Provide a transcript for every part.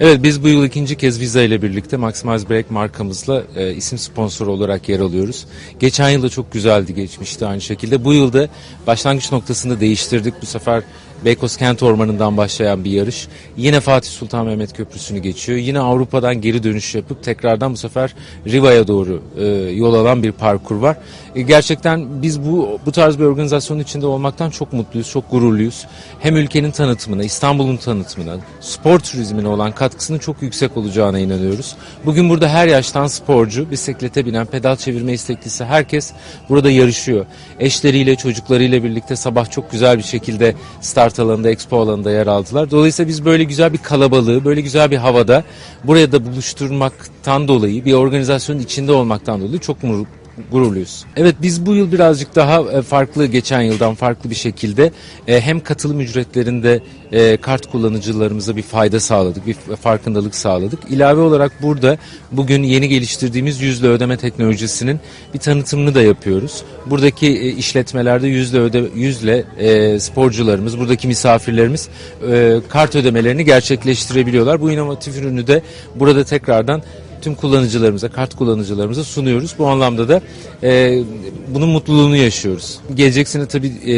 Evet biz bu yıl ikinci kez Visa ile birlikte Maximize Break markamızla e, isim sponsoru olarak yer alıyoruz. Geçen yıl da çok güzeldi geçmişti aynı şekilde. Bu yılda başlangıç noktasını değiştirdik. Bu sefer Beykoz Kent Ormanı'ndan başlayan bir yarış. Yine Fatih Sultan Mehmet Köprüsü'nü geçiyor. Yine Avrupa'dan geri dönüş yapıp tekrardan bu sefer Riva'ya doğru e, yol alan bir parkur var. E, gerçekten biz bu bu tarz bir organizasyonun içinde olmaktan çok mutluyuz, çok gururluyuz. Hem ülkenin tanıtımına, İstanbul'un tanıtımına, spor turizmine olan katkısının çok yüksek olacağına inanıyoruz. Bugün burada her yaştan sporcu, bisiklete binen, pedal çevirme isteklisi herkes burada yarışıyor. Eşleriyle, çocuklarıyla birlikte sabah çok güzel bir şekilde start alanında, expo alanında yer aldılar. Dolayısıyla biz böyle güzel bir kalabalığı, böyle güzel bir havada buraya da buluşturmaktan dolayı, bir organizasyonun içinde olmaktan dolayı çok gururluyuz. Evet biz bu yıl birazcık daha e, farklı geçen yıldan farklı bir şekilde e, hem katılım ücretlerinde e, kart kullanıcılarımıza bir fayda sağladık, bir farkındalık sağladık. İlave olarak burada bugün yeni geliştirdiğimiz yüzle ödeme teknolojisinin bir tanıtımını da yapıyoruz. Buradaki işletmelerde yüzle öde yüzle sporcularımız, buradaki misafirlerimiz kart ödemelerini gerçekleştirebiliyorlar. Bu inovatif ürünü de burada tekrardan tüm kullanıcılarımıza, kart kullanıcılarımıza sunuyoruz. Bu anlamda da e, bunun mutluluğunu yaşıyoruz. Gelecek sene tabii e,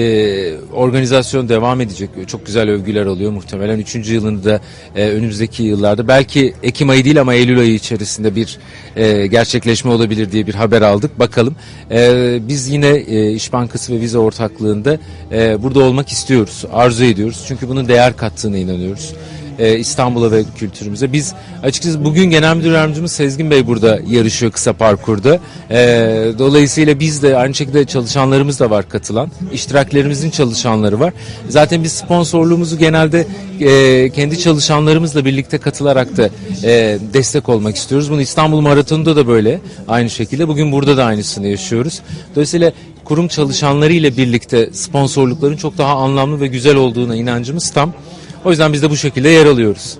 organizasyon devam edecek. Çok güzel övgüler alıyor muhtemelen. Üçüncü yılını da e, önümüzdeki yıllarda belki Ekim ayı değil ama Eylül ayı içerisinde bir e, gerçekleşme olabilir diye bir haber aldık. Bakalım. E, biz yine e, İş Bankası ve Vize ortaklığında e, burada olmak istiyoruz. Arzu ediyoruz. Çünkü bunun değer kattığına inanıyoruz e, İstanbul'a ve kültürümüze. Biz açıkçası bugün Genel Müdür Yardımcımız Sezgin Bey burada yarışıyor kısa parkurda. E, dolayısıyla biz de aynı şekilde çalışanlarımız da var katılan. İştiraklerimizin çalışanları var. Zaten biz sponsorluğumuzu genelde e, kendi çalışanlarımızla birlikte katılarak da e, destek olmak istiyoruz. Bunu İstanbul Maratonu'nda da böyle aynı şekilde. Bugün burada da aynısını yaşıyoruz. Dolayısıyla kurum çalışanları ile birlikte sponsorlukların çok daha anlamlı ve güzel olduğuna inancımız tam. O yüzden biz de bu şekilde yer alıyoruz.